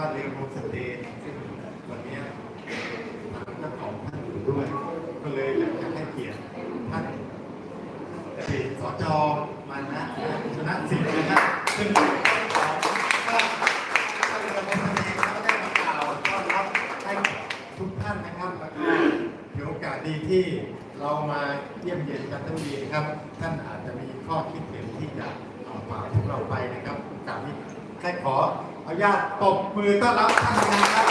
บ้านเรือนโฮมสเตย์ซึ่งวันนี้ทางเจ้าของท่านอยู่ด้วย ก็เลยอยากจะให้เกียรติท่านอดีตสจมานะชนะสิทธิ์นะครับซึ่งก็ท่านเรือนโฮมสเตย์ก็ได้มากล่าวต้อนรับให้ทุกท่านนะครับแล้วก็ถือโอกาสดีที่เรามาเยี่ยมเยียนกันทั้งดีนะครับ ท่านอาจจะมีข้อคิดเห็นที่จะเอาฝากพวกเราไปนะครับโอกนี้แค่ขอ อนุญาตตบมือต้อนรับท่านนะครับ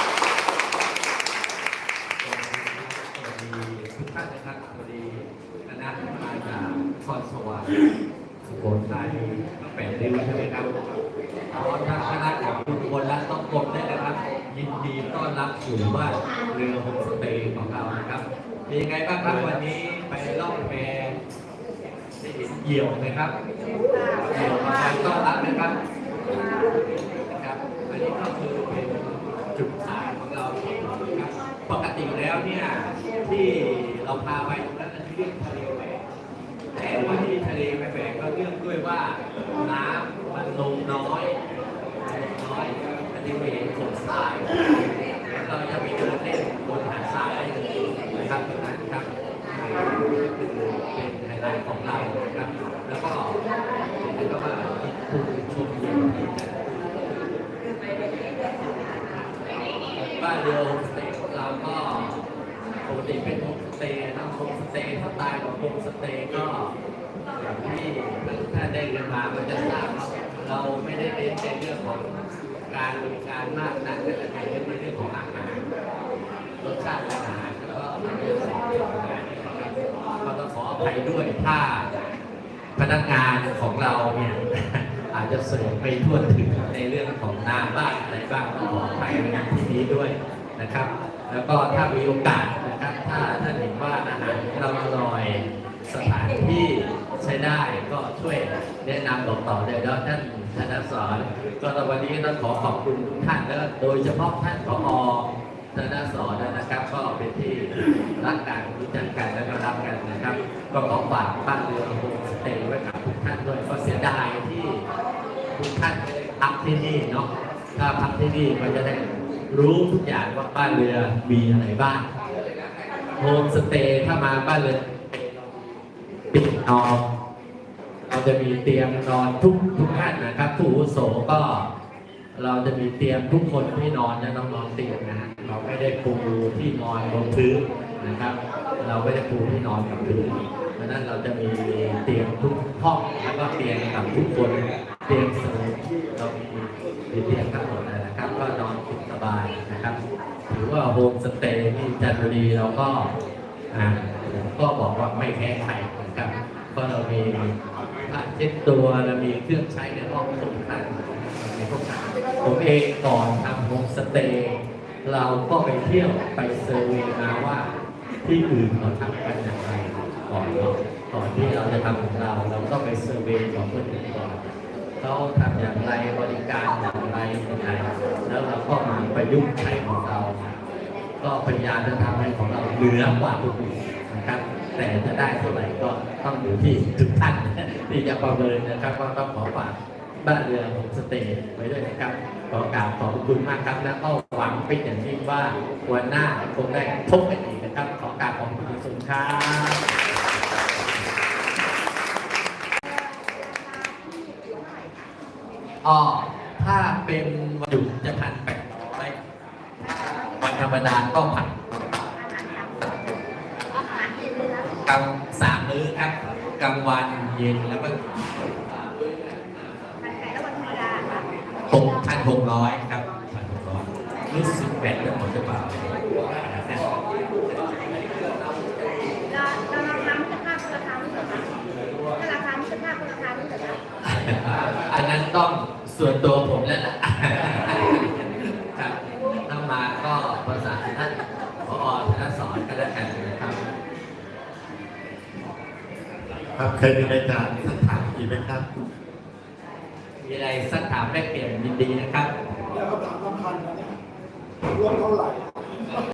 สวัสดีทุกท่านนะครับสวัสดีคณะมาจากคอนสวรรค์สุโขทัยตั้งแต่เรียนใช่ไหมครับขอทางคณะของทุกคนและต้องกดด้นะครับ ยินดีต้อนรับสู่บ้านเรือโฮมสเตย์ของเรานะครับเป็นยังไงบ้างครับวันนี้ไปล่องแพได้เห็นเหยี่ยวไหมครับเหยี่ยวมาต้อนรับนะครับันนี้ก็คือเป็นจุดขายของเราเองนะครับปกติแล้วเนี่ยที่เราพาไปตรงนั้นนะที่เรียกทะเลแหวกแต่ว่าที่ทะเลแหวกก็เนื่องด้วยว่าน้ำมันลงน้อยลงน้อยอันนี้ไม่เห็นโขดทรายแล้วเราจะไปเดินเล่นบนหาดทรายได้เลยนะครับตรงนั้นครับคือเป็นไฮไลท์ของเรานะครับ แล้วก็เห็นก็ว่าที่คุณชมอยู่ที่จะ บ้าน เรือโฮมสเตย์ของเราก็ปกติเป็นโฮมสเตย์นะโฮมสเตย์สไตล์ของโฮมสเตย์ก็อย่างที่ถ้าได้เรียนมาก็จะทราบว่าเราไม่ได้เน้นในเรื่องของการบริการมากนักแต่จะเน้นในเรื่องของอาหารรสชาติอาหารแล้วก็เรื่องของอาหารนะครับก็ต้องขออภัยด้วยถ้าพนักงานของเราเนี่ย อาจจะเสริมไปทั่วถึงในเรื่องของน้ำบ้างอะไรบ้างขออภัยในที่นี้ด้วยนะครับ แล้วก็ถ้ามีโอกาสนะครับ ถ้าท่านเห็นว่าอาหารองเราอร่อยสถานที่ใช้ได้ก็ช่วยแนะนำบอกต่อเลยแล้วท่านธนสอนก็วันนี้ต้องขอขอบคุณทุกท่านแล้วโดยเฉพาะท่านผอธนสอนนะครับ ก็เป็นที่รักกันรู้จักกันและก็รักกันนะครับ ก็ขอฝากบ้านเรือโฮมสเตย์ไว้กับทุกท่านด้วยก็เสียดายที่ ทุกท่านไม่ได้พักที่นี่เนาะถ้าพักที่นี่ก็จะได้รู้ทุกอย่างว่าบ้านเรือมีอะไรบ้างโฮมสเตย์ถ้ามาบ้านเรือปิดนอนเราจะมีเตียงนอนทุกทุกท่านนะครับผู้โสก็เราจะมีเตียงทุกคนที่นอนจะต้องนอนเตียงนะเราไม่ได้ปูที่นอนบนพื้นนะครับ เราไม่ได้ปูที่นอนกับพื้นเพราะฉะนั้นเราจะมีเตียงทุกห้องแล้วก็เตียงกับทุกคน เตียงสริมเรามีมีเตียงทั้งหมดเลยนะครับ ก็นอนสุขสบายนะครับถือว่าโฮมสเตย์ที่จันทบุรีเราก็อ่าผมก็บอกว่าไม่แพ้ใครนะครับเพราะเรามีผ้าเช็ดตัวเรามีเครื่องใช้ในห้องทุกท่านในพวกนั้นผมเองก่อนทำโฮมสเตย์เราก็ไปเที่ยวไปเซอร์เวย์มาว่าที่อื่นเขาทำกันอย่างไรก่อนก่อนที่เราจะทำของเรา เราต้องไปเซอร์เวย์ของคนอื่นก่อน เขาทำอย่างไรบริการอย่างไรยังไงแล้วเราก็มาประยุกต์ใช้ของเรา ก็พยายามจะทำให้ของเราเหนือกว่าคนอื่นนะครับ แต่จะได้เท่าไหร่ก็ต้องอยู่ที่ทุกท่านที่จะประเมินนะครับก็ต้องขอฝากบ้านเรือของสเตย์ไว้ด้วยนะครับขอกราบขอบคุณมากครับ แล้วก็หวังเป็นอย่างยิ่งว่าวันหน้าคงได้พบกันอีกนะครับ ขอกราบขอบคุณสุนครับ อ๋อถ้าเป็นวันหยุดจะพันแปดร้อยวันธรรมดาก็พันกลางสามมื้อครับกลางวันเย็นแล้วก็หกพันหกร้อยครับพันหกร้อยรู้สึกแปดเรื่องหมดหรือเปล่าอันนั้นต้อง ส่วนตัวผมแล้วล่ะครับถ้ามาก็ภาษานท่านพอธนสอนก็แล้วกันนะครับ ครับเคยมีรายการสักถามอีกไหมครับ มีอะไรสักถามแลกเปลี่ยนยินดีนะครับ แล้วก็ถามสำคัญนะเนี่ยรวมเท่าไหร่